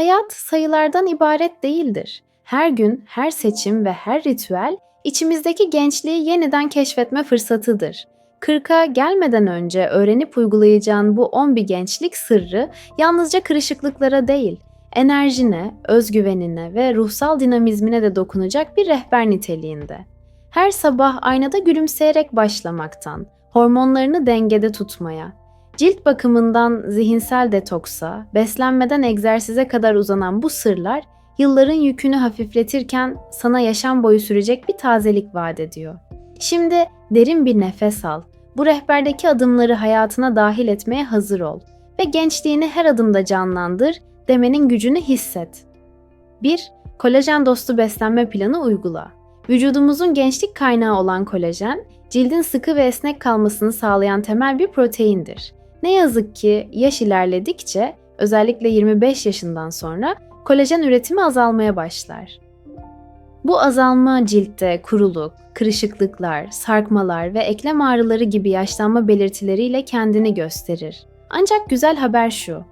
Hayat sayılardan ibaret değildir. Her gün, her seçim ve her ritüel içimizdeki gençliği yeniden keşfetme fırsatıdır. Kırka gelmeden önce öğrenip uygulayacağın bu 11 gençlik sırrı yalnızca kırışıklıklara değil, enerjine, özgüvenine ve ruhsal dinamizmine de dokunacak bir rehber niteliğinde. Her sabah aynada gülümseyerek başlamaktan, hormonlarını dengede tutmaya, cilt bakımından zihinsel detoksa, beslenmeden egzersize kadar uzanan bu sırlar yılların yükünü hafifletirken sana yaşam boyu sürecek bir tazelik vaat ediyor. Şimdi derin bir nefes al. Bu rehberdeki adımları hayatına dahil etmeye hazır ol ve gençliğini her adımda canlandır demenin gücünü hisset. 1. Kolajen dostu beslenme planı uygula. Vücudumuzun gençlik kaynağı olan kolajen, cildin sıkı ve esnek kalmasını sağlayan temel bir proteindir. Ne yazık ki yaş ilerledikçe, özellikle 25 yaşından sonra kolajen üretimi azalmaya başlar. Bu azalma ciltte kuruluk, kırışıklıklar, sarkmalar ve eklem ağrıları gibi yaşlanma belirtileriyle kendini gösterir. Ancak güzel haber şu.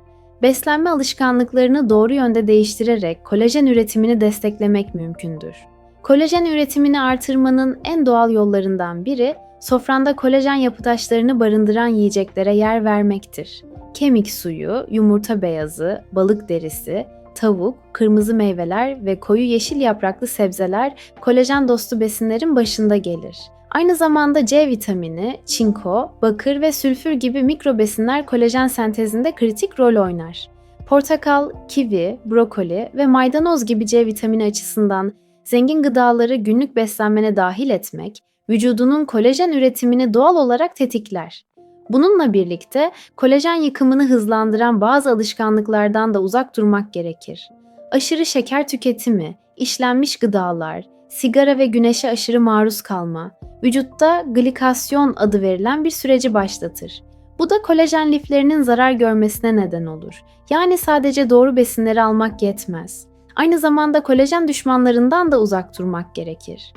Beslenme alışkanlıklarını doğru yönde değiştirerek kolajen üretimini desteklemek mümkündür. Kolajen üretimini artırmanın en doğal yollarından biri sofranda kolajen yapı taşlarını barındıran yiyeceklere yer vermektir. Kemik suyu, yumurta beyazı, balık derisi, tavuk, kırmızı meyveler ve koyu yeşil yapraklı sebzeler kolajen dostu besinlerin başında gelir. Aynı zamanda C vitamini, çinko, bakır ve sülfür gibi mikro besinler kolajen sentezinde kritik rol oynar. Portakal, kivi, brokoli ve maydanoz gibi C vitamini açısından zengin gıdaları günlük beslenmene dahil etmek, vücudunun kolajen üretimini doğal olarak tetikler. Bununla birlikte kolajen yıkımını hızlandıran bazı alışkanlıklardan da uzak durmak gerekir. Aşırı şeker tüketimi, işlenmiş gıdalar, sigara ve güneşe aşırı maruz kalma, vücutta glikasyon adı verilen bir süreci başlatır. Bu da kolajen liflerinin zarar görmesine neden olur. Yani sadece doğru besinleri almak yetmez. Aynı zamanda kolajen düşmanlarından da uzak durmak gerekir.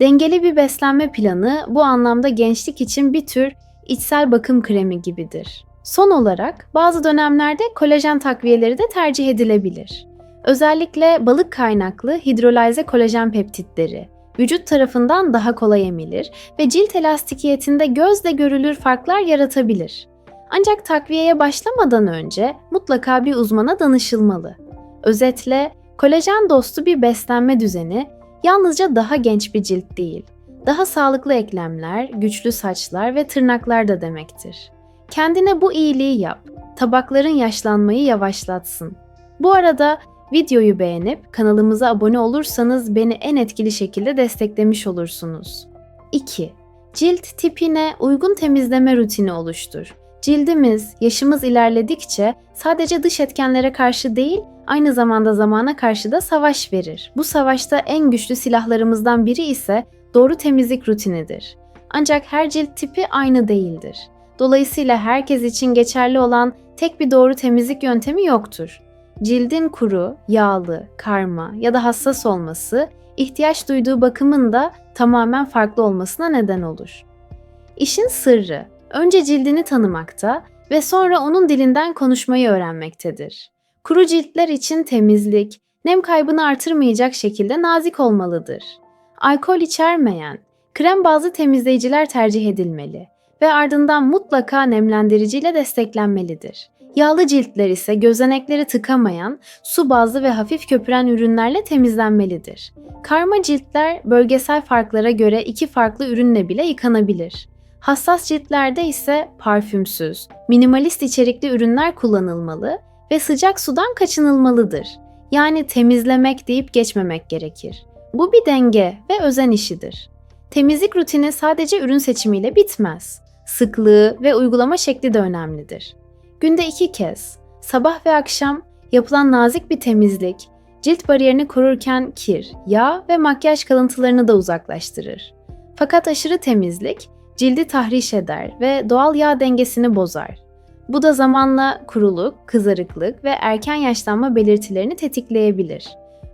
Dengeli bir beslenme planı bu anlamda gençlik için bir tür içsel bakım kremi gibidir. Son olarak bazı dönemlerde kolajen takviyeleri de tercih edilebilir. Özellikle balık kaynaklı hidrolize kolajen peptitleri vücut tarafından daha kolay emilir ve cilt elastikiyetinde gözle görülür farklar yaratabilir. Ancak takviyeye başlamadan önce mutlaka bir uzmana danışılmalı. Özetle kolajen dostu bir beslenme düzeni yalnızca daha genç bir cilt değil, daha sağlıklı eklemler, güçlü saçlar ve tırnaklar da demektir. Kendine bu iyiliği yap. Tabakların yaşlanmayı yavaşlatsın. Bu arada videoyu beğenip kanalımıza abone olursanız beni en etkili şekilde desteklemiş olursunuz. 2. Cilt tipine uygun temizleme rutini oluştur. Cildimiz, yaşımız ilerledikçe sadece dış etkenlere karşı değil, aynı zamanda zamana karşı da savaş verir. Bu savaşta en güçlü silahlarımızdan biri ise doğru temizlik rutinidir. Ancak her cilt tipi aynı değildir. Dolayısıyla herkes için geçerli olan tek bir doğru temizlik yöntemi yoktur. Cildin kuru, yağlı, karma ya da hassas olması, ihtiyaç duyduğu bakımın da tamamen farklı olmasına neden olur. İşin sırrı, önce cildini tanımakta ve sonra onun dilinden konuşmayı öğrenmektedir. Kuru ciltler için temizlik, nem kaybını artırmayacak şekilde nazik olmalıdır. Alkol içermeyen, krem bazlı temizleyiciler tercih edilmeli ve ardından mutlaka nemlendiriciyle desteklenmelidir. Yağlı ciltler ise gözenekleri tıkamayan, su bazlı ve hafif köpüren ürünlerle temizlenmelidir. Karma ciltler bölgesel farklara göre iki farklı ürünle bile yıkanabilir. Hassas ciltlerde ise parfümsüz, minimalist içerikli ürünler kullanılmalı ve sıcak sudan kaçınılmalıdır. Yani temizlemek deyip geçmemek gerekir. Bu bir denge ve özen işidir. Temizlik rutini sadece ürün seçimiyle bitmez. Sıklığı ve uygulama şekli de önemlidir. Günde iki kez, sabah ve akşam yapılan nazik bir temizlik, cilt bariyerini korurken kir, yağ ve makyaj kalıntılarını da uzaklaştırır. Fakat aşırı temizlik cildi tahriş eder ve doğal yağ dengesini bozar. Bu da zamanla kuruluk, kızarıklık ve erken yaşlanma belirtilerini tetikleyebilir.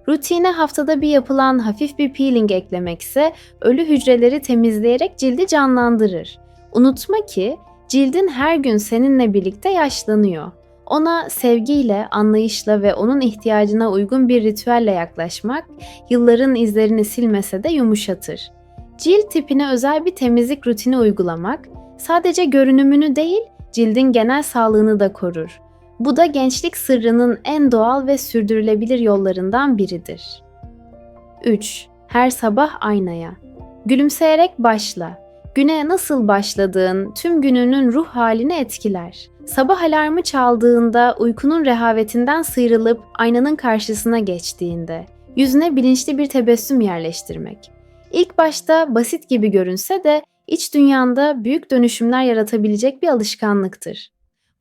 Rutine haftada bir yapılan hafif bir peeling eklemek ise ölü hücreleri temizleyerek cildi canlandırır. Unutma ki cildin her gün seninle birlikte yaşlanıyor. Ona sevgiyle, anlayışla ve onun ihtiyacına uygun bir ritüelle yaklaşmak, yılların izlerini silmese de yumuşatır. Cilt tipine özel bir temizlik rutini uygulamak, sadece görünümünü değil, cildin genel sağlığını da korur. Bu da gençlik sırrının en doğal ve sürdürülebilir yollarından biridir. 3. Her sabah aynaya. Gülümseyerek başla. Güne nasıl başladığın tüm gününün ruh halini etkiler. Sabah alarmı çaldığında uykunun rehavetinden sıyrılıp aynanın karşısına geçtiğinde yüzüne bilinçli bir tebessüm yerleştirmek. İlk başta basit gibi görünse de iç dünyanda büyük dönüşümler yaratabilecek bir alışkanlıktır.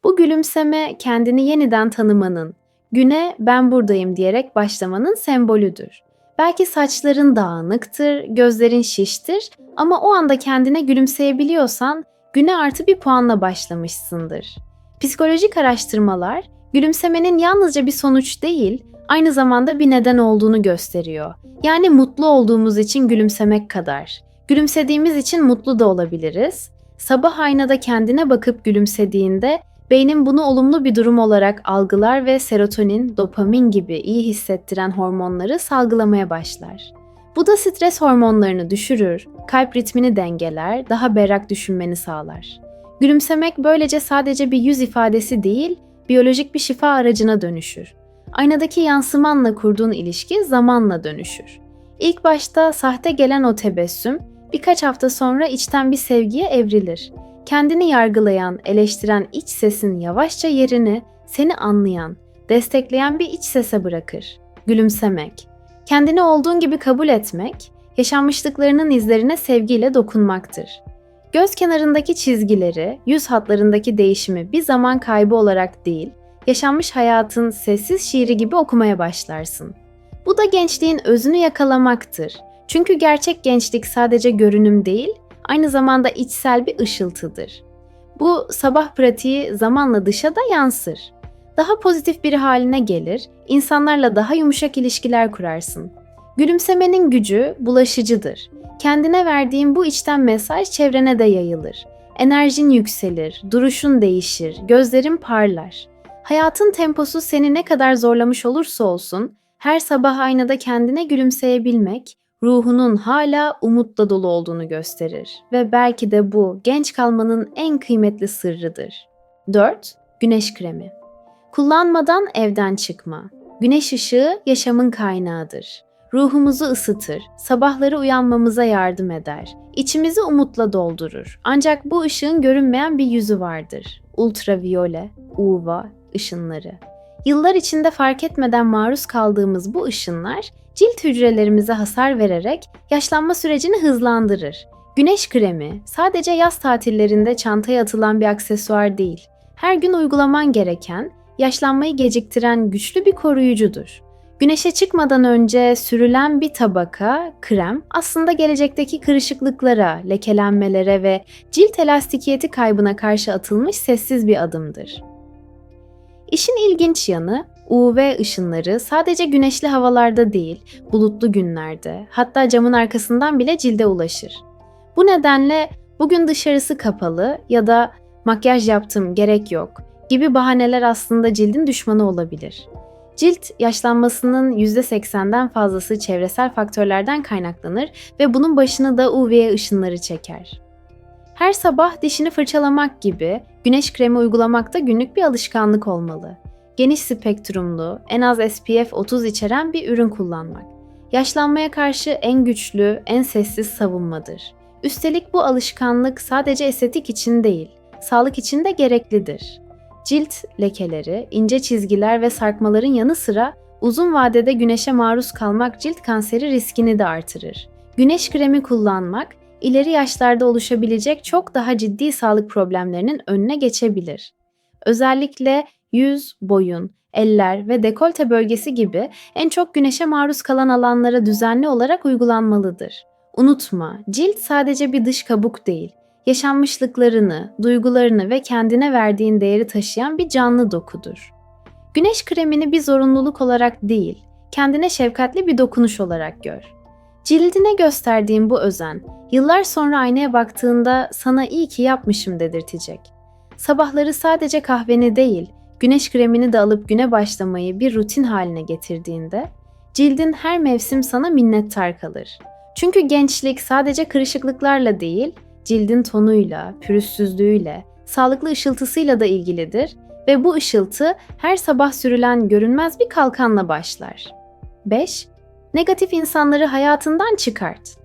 Bu gülümseme kendini yeniden tanımanın, güne ben buradayım diyerek başlamanın sembolüdür. Belki saçların dağınıktır, gözlerin şiştir ama o anda kendine gülümseyebiliyorsan güne artı bir puanla başlamışsındır. Psikolojik araştırmalar gülümsemenin yalnızca bir sonuç değil, aynı zamanda bir neden olduğunu gösteriyor. Yani mutlu olduğumuz için gülümsemek kadar. Gülümsediğimiz için mutlu da olabiliriz. Sabah aynada kendine bakıp gülümsediğinde beynin bunu olumlu bir durum olarak algılar ve serotonin, dopamin gibi iyi hissettiren hormonları salgılamaya başlar. Bu da stres hormonlarını düşürür, kalp ritmini dengeler, daha berrak düşünmeni sağlar. Gülümsemek böylece sadece bir yüz ifadesi değil, biyolojik bir şifa aracına dönüşür. Aynadaki yansımanla kurduğun ilişki zamanla dönüşür. İlk başta sahte gelen o tebessüm, birkaç hafta sonra içten bir sevgiye evrilir. Kendini yargılayan, eleştiren iç sesin yavaşça yerini seni anlayan, destekleyen bir iç sese bırakır. Gülümsemek. Kendini olduğun gibi kabul etmek, yaşanmışlıklarının izlerine sevgiyle dokunmaktır. Göz kenarındaki çizgileri, yüz hatlarındaki değişimi bir zaman kaybı olarak değil, yaşanmış hayatın sessiz şiiri gibi okumaya başlarsın. Bu da gençliğin özünü yakalamaktır. Çünkü gerçek gençlik sadece görünüm değil, aynı zamanda içsel bir ışıltıdır. Bu sabah pratiği zamanla dışa da yansır. Daha pozitif biri haline gelir, insanlarla daha yumuşak ilişkiler kurarsın. Gülümsemenin gücü bulaşıcıdır. Kendine verdiğin bu içten mesaj çevrene de yayılır. Enerjin yükselir, duruşun değişir, gözlerin parlar. Hayatın temposu seni ne kadar zorlamış olursa olsun, her sabah aynada kendine gülümseyebilmek, ruhunun hala umutla dolu olduğunu gösterir ve belki de bu genç kalmanın en kıymetli sırrıdır. 4. Güneş kremi. Kullanmadan evden çıkma. Güneş ışığı yaşamın kaynağıdır. Ruhumuzu ısıtır, sabahları uyanmamıza yardım eder, içimizi umutla doldurur. Ancak bu ışığın görünmeyen bir yüzü vardır. Ultraviyole, UVA ışınları. Yıllar içinde fark etmeden maruz kaldığımız bu ışınlar cilt hücrelerimize hasar vererek yaşlanma sürecini hızlandırır. Güneş kremi sadece yaz tatillerinde çantaya atılan bir aksesuar değil. Her gün uygulaman gereken, yaşlanmayı geciktiren güçlü bir koruyucudur. Güneşe çıkmadan önce sürülen bir tabaka krem aslında gelecekteki kırışıklıklara, lekelenmelere ve cilt elastikiyeti kaybına karşı atılmış sessiz bir adımdır. İşin ilginç yanı UV ışınları sadece güneşli havalarda değil, bulutlu günlerde, hatta camın arkasından bile cilde ulaşır. Bu nedenle bugün dışarısı kapalı ya da makyaj yaptım gerek yok gibi bahaneler aslında cildin düşmanı olabilir. Cilt yaşlanmasının %80'den fazlası çevresel faktörlerden kaynaklanır ve bunun başını da UV ışınları çeker. Her sabah dişini fırçalamak gibi güneş kremi uygulamak da günlük bir alışkanlık olmalı. Geniş spektrumlu, en az SPF 30 içeren bir ürün kullanmak. Yaşlanmaya karşı en güçlü, en sessiz savunmadır. Üstelik bu alışkanlık sadece estetik için değil, sağlık için de gereklidir. Cilt lekeleri, ince çizgiler ve sarkmaların yanı sıra uzun vadede güneşe maruz kalmak cilt kanseri riskini de artırır. Güneş kremi kullanmak ileri yaşlarda oluşabilecek çok daha ciddi sağlık problemlerinin önüne geçebilir. Özellikle yüz, boyun, eller ve dekolte bölgesi gibi en çok güneşe maruz kalan alanlara düzenli olarak uygulanmalıdır. Unutma, cilt sadece bir dış kabuk değil, yaşanmışlıklarını, duygularını ve kendine verdiğin değeri taşıyan bir canlı dokudur. Güneş kremini bir zorunluluk olarak değil, kendine şefkatli bir dokunuş olarak gör. Cildine gösterdiğin bu özen, yıllar sonra aynaya baktığında sana iyi ki yapmışım dedirtecek. Sabahları sadece kahveni değil, güneş kremini de alıp güne başlamayı bir rutin haline getirdiğinde, cildin her mevsim sana minnettar kalır. Çünkü gençlik sadece kırışıklıklarla değil, cildin tonuyla, pürüzsüzlüğüyle, sağlıklı ışıltısıyla da ilgilidir ve bu ışıltı her sabah sürülen görünmez bir kalkanla başlar. 5. Negatif insanları hayatından çıkart.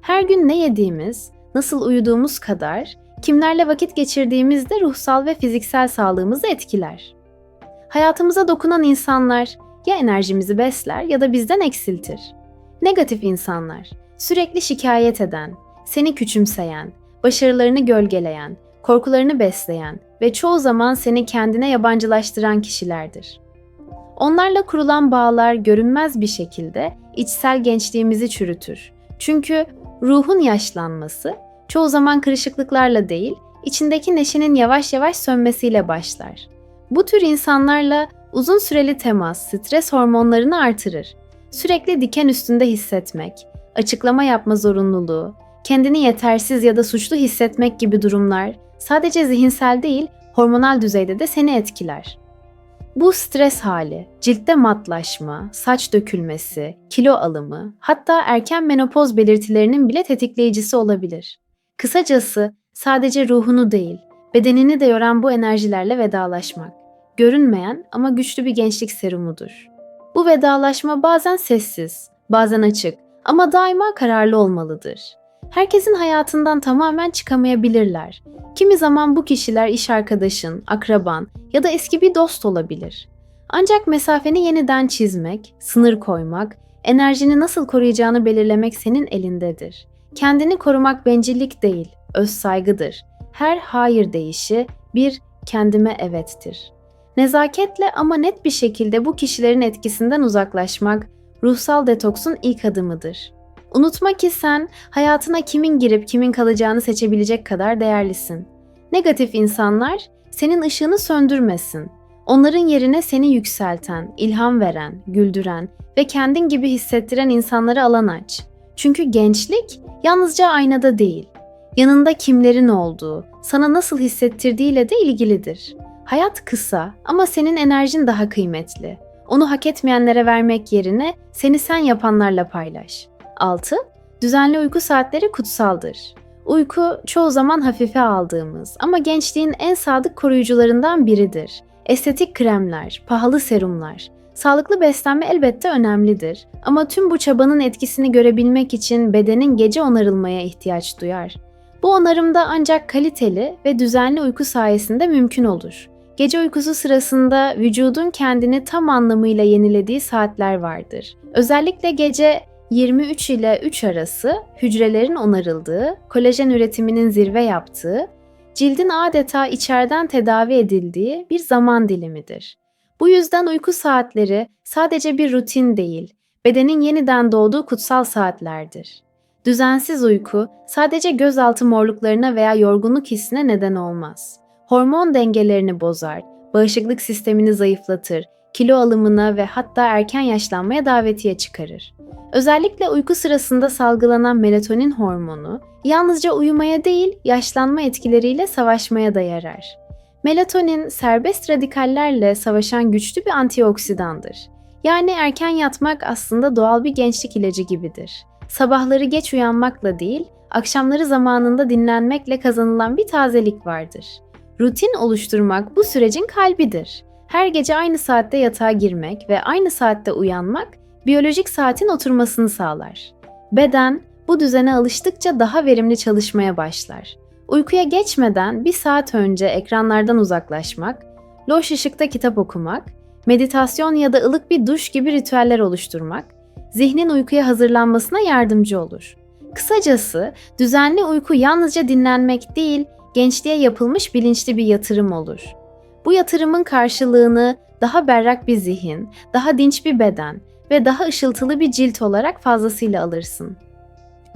Her gün ne yediğimiz, nasıl uyuduğumuz kadar kimlerle vakit geçirdiğimiz de ruhsal ve fiziksel sağlığımızı etkiler. Hayatımıza dokunan insanlar ya enerjimizi besler ya da bizden eksiltir. Negatif insanlar, sürekli şikayet eden, seni küçümseyen, başarılarını gölgeleyen, korkularını besleyen ve çoğu zaman seni kendine yabancılaştıran kişilerdir. Onlarla kurulan bağlar görünmez bir şekilde içsel gençliğimizi çürütür. Çünkü ruhun yaşlanması çoğu zaman kırışıklıklarla değil, içindeki neşenin yavaş yavaş sönmesiyle başlar. Bu tür insanlarla uzun süreli temas stres hormonlarını artırır. Sürekli diken üstünde hissetmek, açıklama yapma zorunluluğu, kendini yetersiz ya da suçlu hissetmek gibi durumlar sadece zihinsel değil, hormonal düzeyde de seni etkiler. Bu stres hali, ciltte matlaşma, saç dökülmesi, kilo alımı, hatta erken menopoz belirtilerinin bile tetikleyicisi olabilir. Kısacası sadece ruhunu değil, bedenini de yoran bu enerjilerle vedalaşmak. Görünmeyen ama güçlü bir gençlik serumudur. Bu vedalaşma bazen sessiz, bazen açık ama daima kararlı olmalıdır. Herkesin hayatından tamamen çıkamayabilirler. Kimi zaman bu kişiler iş arkadaşın, akraban ya da eski bir dost olabilir. Ancak mesafeni yeniden çizmek, sınır koymak, enerjini nasıl koruyacağını belirlemek senin elindedir. Kendini korumak bencillik değil, öz saygıdır. Her hayır deyişi bir kendime evettir. Nezaketle ama net bir şekilde bu kişilerin etkisinden uzaklaşmak ruhsal detoksun ilk adımıdır. Unutma ki sen hayatına kimin girip kimin kalacağını seçebilecek kadar değerlisin. Negatif insanlar senin ışığını söndürmesin. Onların yerine seni yükselten, ilham veren, güldüren ve kendin gibi hissettiren insanları alan aç. Çünkü gençlik yalnızca aynada değil, yanında kimlerin olduğu, sana nasıl hissettirdiğiyle de ilgilidir. Hayat kısa ama senin enerjin daha kıymetli. Onu hak etmeyenlere vermek yerine seni sen yapanlarla paylaş. 6. Düzenli uyku saatleri kutsaldır. Uyku çoğu zaman hafife aldığımız ama gençliğin en sadık koruyucularından biridir. Estetik kremler, pahalı serumlar, sağlıklı beslenme elbette önemlidir ama tüm bu çabanın etkisini görebilmek için bedenin gece onarılmaya ihtiyaç duyar. Bu onarımda ancak kaliteli ve düzenli uyku sayesinde mümkün olur. Gece uykusu sırasında vücudun kendini tam anlamıyla yenilediği saatler vardır. Özellikle gece 23 ile 3 arası hücrelerin onarıldığı, kolajen üretiminin zirve yaptığı, cildin adeta içeriden tedavi edildiği bir zaman dilimidir. Bu yüzden uyku saatleri sadece bir rutin değil, bedenin yeniden doğduğu kutsal saatlerdir. Düzensiz uyku sadece gözaltı morluklarına veya yorgunluk hissine neden olmaz. Hormon dengelerini bozar, bağışıklık sistemini zayıflatır, kilo alımına ve hatta erken yaşlanmaya davetiye çıkarır. Özellikle uyku sırasında salgılanan melatonin hormonu yalnızca uyumaya değil, yaşlanma etkileriyle savaşmaya da yarar. Melatonin serbest radikallerle savaşan güçlü bir antioksidandır. Yani erken yatmak aslında doğal bir gençlik ilacı gibidir. Sabahları geç uyanmakla değil, akşamları zamanında dinlenmekle kazanılan bir tazelik vardır. Rutin oluşturmak bu sürecin kalbidir. Her gece aynı saatte yatağa girmek ve aynı saatte uyanmak biyolojik saatin oturmasını sağlar. Beden bu düzene alıştıkça daha verimli çalışmaya başlar. Uykuya geçmeden bir saat önce ekranlardan uzaklaşmak, loş ışıkta kitap okumak, meditasyon ya da ılık bir duş gibi ritüeller oluşturmak, zihnin uykuya hazırlanmasına yardımcı olur. Kısacası düzenli uyku yalnızca dinlenmek değil, gençliğe yapılmış bilinçli bir yatırım olur. Bu yatırımın karşılığını daha berrak bir zihin, daha dinç bir beden ve daha ışıltılı bir cilt olarak fazlasıyla alırsın.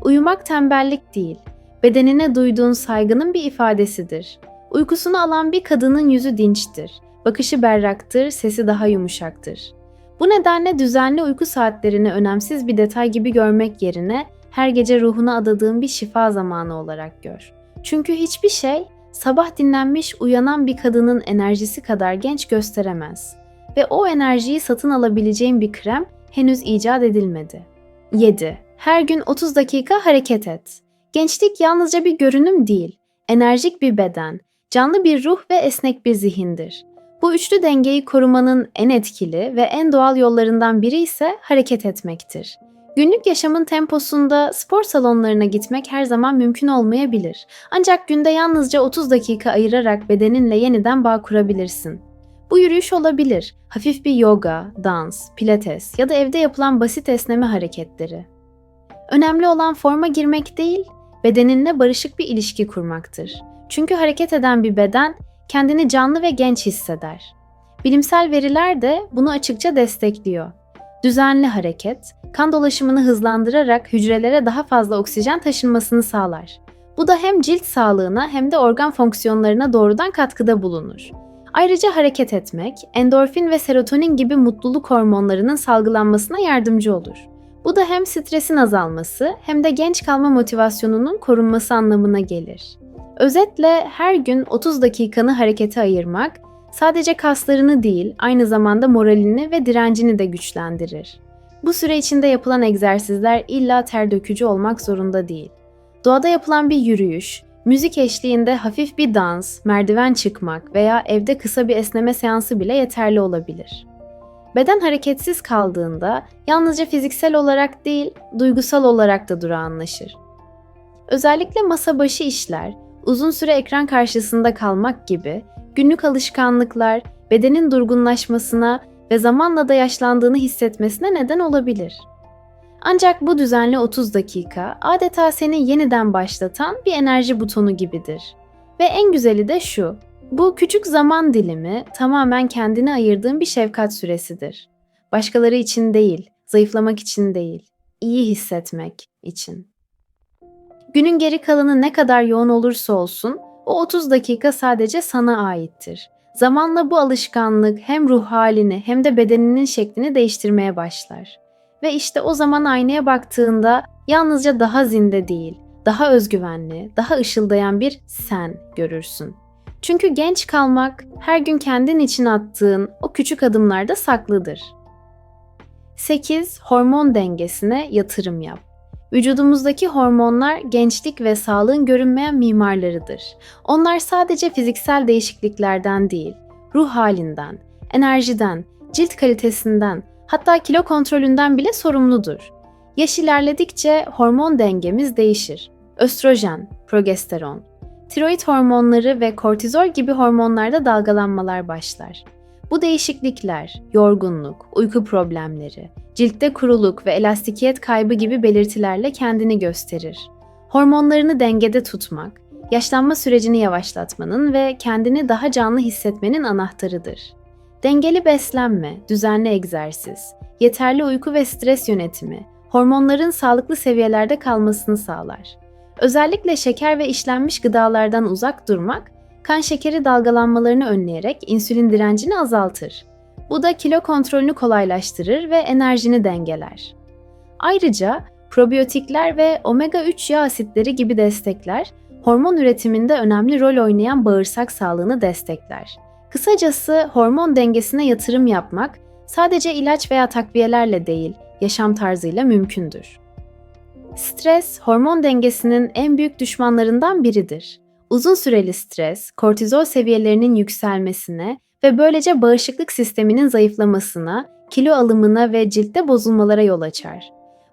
Uyumak tembellik değil, bedenine duyduğun saygının bir ifadesidir. Uykusunu alan bir kadının yüzü dinçtir, bakışı berraktır, sesi daha yumuşaktır. Bu nedenle düzenli uyku saatlerini önemsiz bir detay gibi görmek yerine her gece ruhuna adadığın bir şifa zamanı olarak gör. Çünkü hiçbir şey sabah dinlenmiş uyanan bir kadının enerjisi kadar genç gösteremez ve o enerjiyi satın alabileceğin bir krem henüz icat edilmedi. 7. Her gün 30 dakika hareket et. Gençlik yalnızca bir görünüm değil, enerjik bir beden, canlı bir ruh ve esnek bir zihindir. Bu üçlü dengeyi korumanın en etkili ve en doğal yollarından biri ise hareket etmektir. Günlük yaşamın temposunda spor salonlarına gitmek her zaman mümkün olmayabilir. Ancak günde yalnızca 30 dakika ayırarak bedeninle yeniden bağ kurabilirsin. Bu yürüyüş olabilir, hafif bir yoga, dans, pilates ya da evde yapılan basit esneme hareketleri. Önemli olan forma girmek değil, bedeninle barışık bir ilişki kurmaktır. Çünkü hareket eden bir beden kendini canlı ve genç hisseder. Bilimsel veriler de bunu açıkça destekliyor. Düzenli hareket, kan dolaşımını hızlandırarak hücrelere daha fazla oksijen taşınmasını sağlar. Bu da hem cilt sağlığına hem de organ fonksiyonlarına doğrudan katkıda bulunur. Ayrıca hareket etmek, endorfin ve serotonin gibi mutluluk hormonlarının salgılanmasına yardımcı olur. Bu da hem stresin azalması hem de genç kalma motivasyonunun korunması anlamına gelir. Özetle her gün 30 dakikanı harekete ayırmak sadece kaslarını değil, aynı zamanda moralini ve direncini de güçlendirir. Bu süre içinde yapılan egzersizler illa ter dökücü olmak zorunda değil. Doğada yapılan bir yürüyüş, müzik eşliğinde hafif bir dans, merdiven çıkmak veya evde kısa bir esneme seansı bile yeterli olabilir. Beden hareketsiz kaldığında yalnızca fiziksel olarak değil, duygusal olarak da durağanlaşır. Özellikle masa başı işler, uzun süre ekran karşısında kalmak gibi günlük alışkanlıklar bedenin durgunlaşmasına ve zamanla da yaşlandığını hissetmesine neden olabilir. Ancak bu düzenli 30 dakika adeta seni yeniden başlatan bir enerji butonu gibidir. Ve en güzeli de şu. Bu küçük zaman dilimi tamamen kendine ayırdığın bir şefkat süresidir. Başkaları için değil, zayıflamak için değil, iyi hissetmek için. Günün geri kalanı ne kadar yoğun olursa olsun, o 30 dakika sadece sana aittir. Zamanla bu alışkanlık hem ruh halini hem de bedeninin şeklini değiştirmeye başlar. Ve işte o zaman aynaya baktığında yalnızca daha zinde değil, daha özgüvenli, daha ışıldayan bir sen görürsün. Çünkü genç kalmak her gün kendin için attığın o küçük adımlarda saklıdır. 8. Hormon dengesine yatırım yap. Vücudumuzdaki hormonlar gençlik ve sağlığın görünmeyen mimarlarıdır. Onlar sadece fiziksel değişikliklerden değil, ruh halinden, enerjiden, cilt kalitesinden, hatta kilo kontrolünden bile sorumludur. Yaş ilerledikçe hormon dengemiz değişir. Östrojen, progesteron, tiroid hormonları ve kortizol gibi hormonlarda dalgalanmalar başlar. Bu değişiklikler, yorgunluk, uyku problemleri, ciltte kuruluk ve elastikiyet kaybı gibi belirtilerle kendini gösterir. Hormonlarını dengede tutmak, yaşlanma sürecini yavaşlatmanın ve kendini daha canlı hissetmenin anahtarıdır. Dengeli beslenme, düzenli egzersiz, yeterli uyku ve stres yönetimi, hormonların sağlıklı seviyelerde kalmasını sağlar. Özellikle şeker ve işlenmiş gıdalardan uzak durmak, kan şekeri dalgalanmalarını önleyerek insülin direncini azaltır. Bu da kilo kontrolünü kolaylaştırır ve enerjini dengeler. Ayrıca probiyotikler ve omega 3 yağ asitleri gibi destekler hormon üretiminde önemli rol oynayan bağırsak sağlığını destekler. Kısacası hormon dengesine yatırım yapmak sadece ilaç veya takviyelerle değil, yaşam tarzıyla mümkündür. Stres, hormon dengesinin en büyük düşmanlarından biridir. Uzun süreli stres, kortizol seviyelerinin yükselmesine ve böylece bağışıklık sisteminin zayıflamasına, kilo alımına ve ciltte bozulmalara yol açar.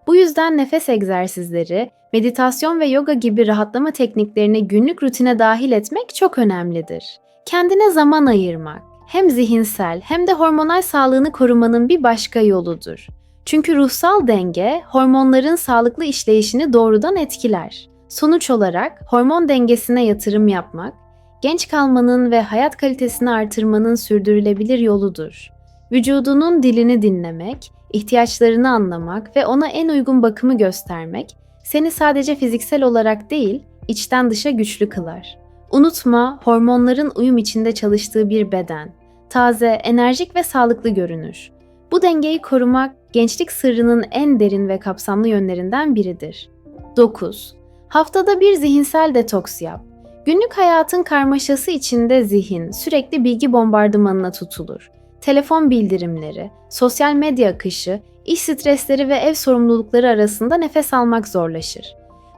Bu yüzden nefes egzersizleri, meditasyon ve yoga gibi rahatlama tekniklerini günlük rutine dahil etmek çok önemlidir. Kendine zaman ayırmak hem zihinsel hem de hormonal sağlığını korumanın bir başka yoludur. Çünkü ruhsal denge hormonların sağlıklı işleyişini doğrudan etkiler. Sonuç olarak hormon dengesine yatırım yapmak, genç kalmanın ve hayat kalitesini artırmanın sürdürülebilir yoludur. Vücudunun dilini dinlemek, ihtiyaçlarını anlamak ve ona en uygun bakımı göstermek seni sadece fiziksel olarak değil, içten dışa güçlü kılar. Unutma, hormonların uyum içinde çalıştığı bir beden, taze, enerjik ve sağlıklı görünür. Bu dengeyi korumak gençlik sırrının en derin ve kapsamlı yönlerinden biridir. 9. Haftada bir zihinsel detoks yap. Günlük hayatın karmaşası içinde zihin sürekli bilgi bombardımanına tutulur. Telefon bildirimleri, sosyal medya akışı, iş stresleri ve ev sorumlulukları arasında nefes almak zorlaşır.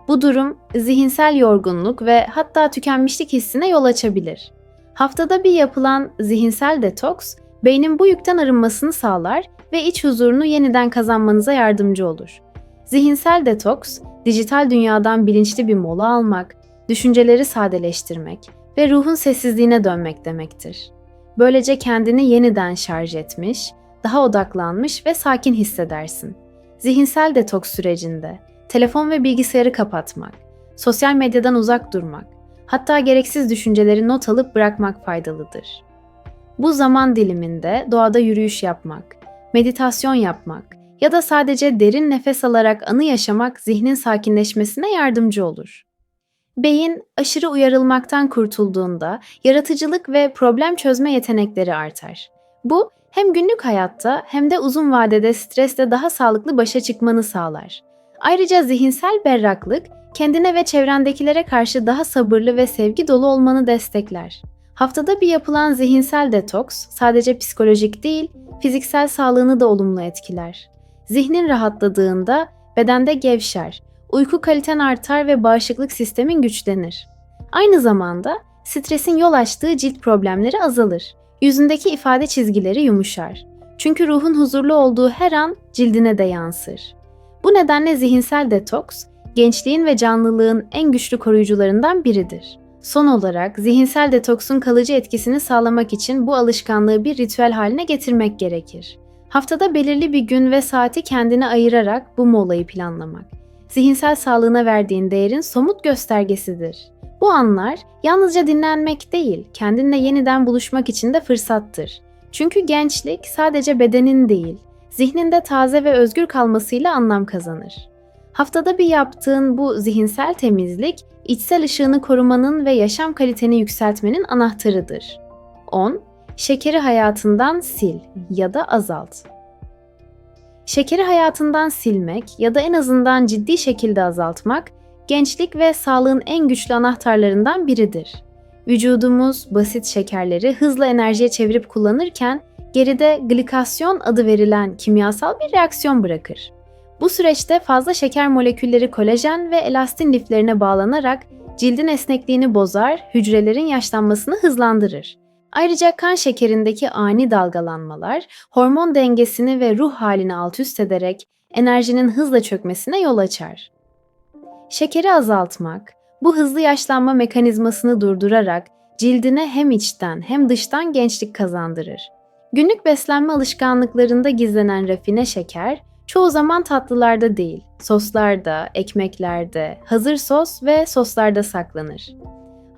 Bu durum zihinsel yorgunluk ve hatta tükenmişlik hissine yol açabilir. Haftada bir yapılan zihinsel detoks, beynin bu yükten arınmasını sağlar ve iç huzurunu yeniden kazanmanıza yardımcı olur. Zihinsel detoks, dijital dünyadan bilinçli bir mola almak, düşünceleri sadeleştirmek ve ruhun sessizliğine dönmek demektir. Böylece kendini yeniden şarj etmiş, daha odaklanmış ve sakin hissedersin. Zihinsel detoks sürecinde telefon ve bilgisayarı kapatmak, sosyal medyadan uzak durmak, hatta gereksiz düşünceleri not alıp bırakmak faydalıdır. Bu zaman diliminde doğada yürüyüş yapmak, meditasyon yapmak ya da sadece derin nefes alarak anı yaşamak zihnin sakinleşmesine yardımcı olur. Beyin aşırı uyarılmaktan kurtulduğunda yaratıcılık ve problem çözme yetenekleri artar. Bu hem günlük hayatta hem de uzun vadede stresle daha sağlıklı başa çıkmanı sağlar. Ayrıca zihinsel berraklık kendine ve çevrendekilere karşı daha sabırlı ve sevgi dolu olmanı destekler. Haftada bir yapılan zihinsel detoks sadece psikolojik değil, fiziksel sağlığını da olumlu etkiler. Zihnin rahatladığında bedende gevşer, uyku kaliten artar ve bağışıklık sistemin güçlenir. Aynı zamanda stresin yol açtığı cilt problemleri azalır. Yüzündeki ifade çizgileri yumuşar. Çünkü ruhun huzurlu olduğu her an cildine de yansır. Bu nedenle zihinsel detoks, gençliğin ve canlılığın en güçlü koruyucularından biridir. Son olarak zihinsel detoksun kalıcı etkisini sağlamak için bu alışkanlığı bir ritüel haline getirmek gerekir. Haftada belirli bir gün ve saati kendine ayırarak bu molayı planlamak. Zihinsel sağlığına verdiğin değerin somut göstergesidir. Bu anlar yalnızca dinlenmek değil, kendinle yeniden buluşmak için de fırsattır. Çünkü gençlik sadece bedenin değil, zihninde taze ve özgür kalmasıyla anlam kazanır. Haftada bir yaptığın bu zihinsel temizlik, içsel ışığını korumanın ve yaşam kaliteni yükseltmenin anahtarıdır. 10. Şekeri hayatından sil ya da azalt. Şekeri hayatından silmek ya da en azından ciddi şekilde azaltmak, gençlik ve sağlığın en güçlü anahtarlarından biridir. Vücudumuz basit şekerleri hızla enerjiye çevirip kullanırken geride glikasyon adı verilen kimyasal bir reaksiyon bırakır. Bu süreçte fazla şeker molekülleri kolajen ve elastin liflerine bağlanarak cildin esnekliğini bozar, hücrelerin yaşlanmasını hızlandırır. Ayrıca kan şekerindeki ani dalgalanmalar hormon dengesini ve ruh halini alt üst ederek enerjinin hızla çökmesine yol açar. Şekeri azaltmak, bu hızlı yaşlanma mekanizmasını durdurarak cildine hem içten hem dıştan gençlik kazandırır. Günlük beslenme alışkanlıklarında gizlenen rafine şeker, çoğu zaman tatlılarda değil, soslarda, ekmeklerde, hazır sos ve soslarda saklanır.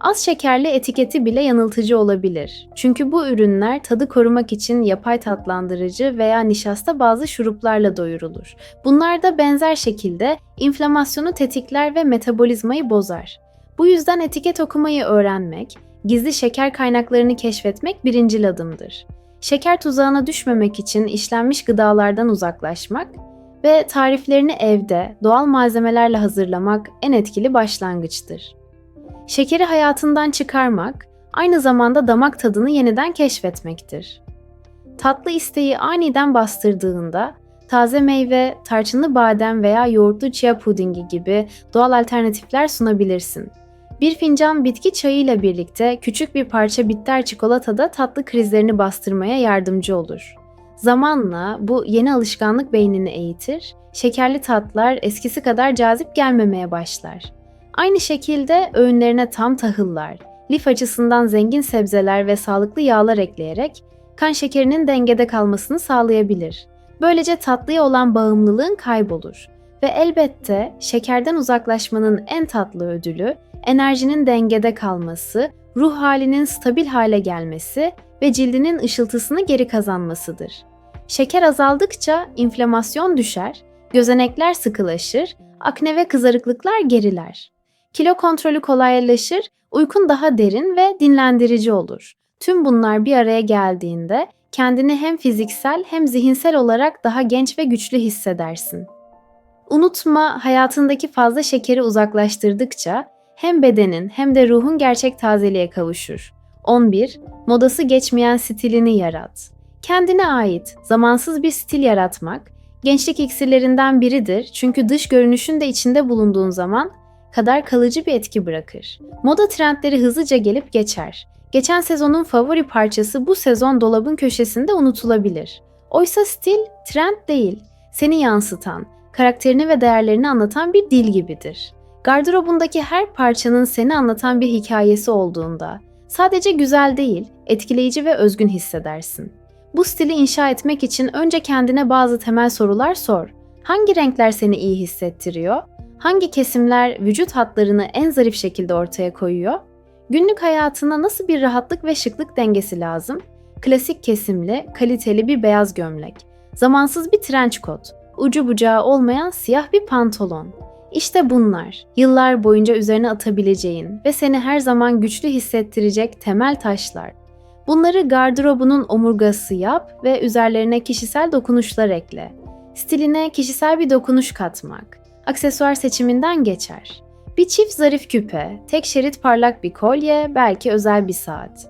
Az şekerli etiketi bile yanıltıcı olabilir. Çünkü bu ürünler tadı korumak için yapay tatlandırıcı veya nişasta bazı şuruplarla doyurulur. Bunlar da benzer şekilde inflamasyonu tetikler ve metabolizmayı bozar. Bu yüzden etiket okumayı öğrenmek, gizli şeker kaynaklarını keşfetmek birincil adımdır. Şeker tuzağına düşmemek için işlenmiş gıdalardan uzaklaşmak ve tariflerini evde doğal malzemelerle hazırlamak en etkili başlangıçtır. Şekeri hayatından çıkarmak, aynı zamanda damak tadını yeniden keşfetmektir. Tatlı isteği aniden bastırdığında, taze meyve, tarçınlı badem veya yoğurtlu chia pudingi gibi doğal alternatifler sunabilirsin. Bir fincan bitki çayı ile birlikte küçük bir parça bitter çikolata da tatlı krizlerini bastırmaya yardımcı olur. Zamanla bu yeni alışkanlık beynini eğitir, şekerli tatlar eskisi kadar cazip gelmemeye başlar. Aynı şekilde öğünlerine tam tahıllar, lif açısından zengin sebzeler ve sağlıklı yağlar ekleyerek kan şekerinin dengede kalmasını sağlayabilir. Böylece tatlıya olan bağımlılığın kaybolur. Ve elbette şekerden uzaklaşmanın en tatlı ödülü enerjinin dengede kalması, ruh halinin stabil hale gelmesi ve cildinin ışıltısını geri kazanmasıdır. Şeker azaldıkça inflamasyon düşer, gözenekler sıkılaşır, akne ve kızarıklıklar geriler. Kilo kontrolü kolaylaşır, uykun daha derin ve dinlendirici olur. Tüm bunlar bir araya geldiğinde kendini hem fiziksel hem zihinsel olarak daha genç ve güçlü hissedersin. Unutma, hayatındaki fazla şekeri uzaklaştırdıkça hem bedenin hem de ruhun gerçek tazeliğe kavuşur. 11. Modası geçmeyen stilini yarat. Kendine ait, zamansız bir stil yaratmak, gençlik iksirlerinden biridir çünkü dış görünüşün de içinde bulunduğun zaman kadar kalıcı bir etki bırakır. Moda trendleri hızlıca gelip geçer. Geçen sezonun favori parçası bu sezon dolabın köşesinde unutulabilir. Oysa stil trend değil, seni yansıtan, karakterini ve değerlerini anlatan bir dil gibidir. Gardırobundaki her parçanın seni anlatan bir hikayesi olduğunda sadece güzel değil, etkileyici ve özgün hissedersin. Bu stili inşa etmek için önce kendine bazı temel sorular sor. Hangi renkler seni iyi hissettiriyor? Hangi kesimler vücut hatlarını en zarif şekilde ortaya koyuyor? Günlük hayatına nasıl bir rahatlık ve şıklık dengesi lazım? Klasik kesimli, kaliteli bir beyaz gömlek, zamansız bir trench coat, ucu bucağı olmayan siyah bir pantolon. İşte bunlar, yıllar boyunca üzerine atabileceğin ve seni her zaman güçlü hissettirecek temel taşlar. Bunları gardırobunun omurgası yap ve üzerlerine kişisel dokunuşlar ekle. Stiline kişisel bir dokunuş katmak, aksesuar seçiminden geçer. Bir çift zarif küpe, tek şerit parlak bir kolye, belki özel bir saat.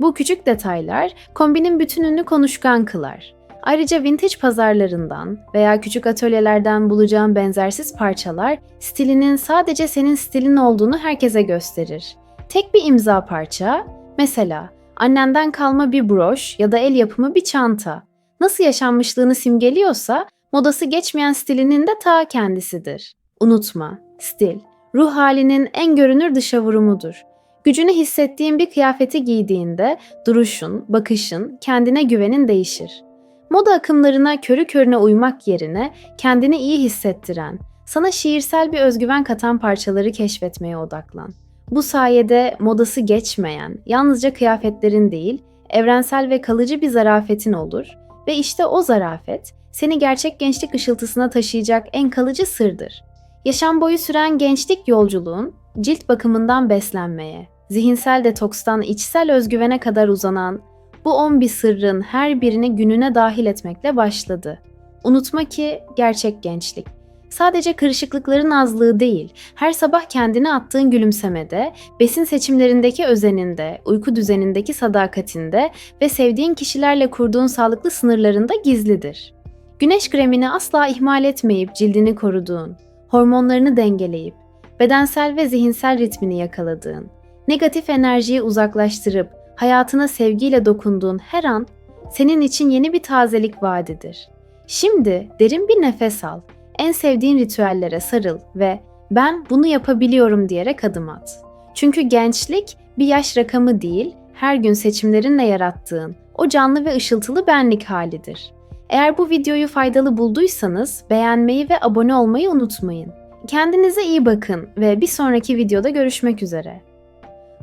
Bu küçük detaylar kombinin bütününü konuşkan kılar. Ayrıca vintage pazarlarından veya küçük atölyelerden bulacağın benzersiz parçalar stilinin sadece senin stilin olduğunu herkese gösterir. Tek bir imza parça, mesela annenden kalma bir broş ya da el yapımı bir çanta, nasıl yaşanmışlığını simgeliyorsa modası geçmeyen stilinin de ta kendisidir. Unutma, stil, ruh halinin en görünür dışa vurumudur. Gücünü hissettiğin bir kıyafeti giydiğinde duruşun, bakışın, kendine güvenin değişir. Moda akımlarına körü körüne uymak yerine kendini iyi hissettiren, sana şiirsel bir özgüven katan parçaları keşfetmeye odaklan. Bu sayede modası geçmeyen, yalnızca kıyafetlerin değil, evrensel ve kalıcı bir zarafetin olur ve işte o zarafet seni gerçek gençlik ışıltısına taşıyacak en kalıcı sırdır. Yaşam boyu süren gençlik yolculuğun cilt bakımından beslenmeye, zihinsel detokstan içsel özgüvene kadar uzanan bu 11 sırrın her birini gününe dahil etmekle başladı. Unutma ki gerçek gençlik sadece kırışıklıkların azlığı değil, her sabah kendine attığın gülümsemede, besin seçimlerindeki özeninde, uyku düzenindeki sadakatinde ve sevdiğin kişilerle kurduğun sağlıklı sınırlarında gizlidir. Güneş kremini asla ihmal etmeyip cildini koruduğun, hormonlarını dengeleyip, bedensel ve zihinsel ritmini yakaladığın, negatif enerjiyi uzaklaştırıp hayatına sevgiyle dokunduğun her an senin için yeni bir tazelik vaadidir. Şimdi derin bir nefes al, en sevdiğin ritüellere sarıl ve ben bunu yapabiliyorum diyerek adım at. Çünkü gençlik bir yaş rakamı değil, her gün seçimlerinle yarattığın o canlı ve ışıltılı benlik halidir. Eğer bu videoyu faydalı bulduysanız beğenmeyi ve abone olmayı unutmayın. Kendinize iyi bakın ve bir sonraki videoda görüşmek üzere.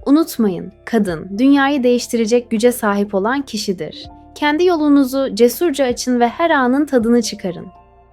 Unutmayın, kadın dünyayı değiştirecek güce sahip olan kişidir. Kendi yolunuzu cesurca açın ve her anın tadını çıkarın.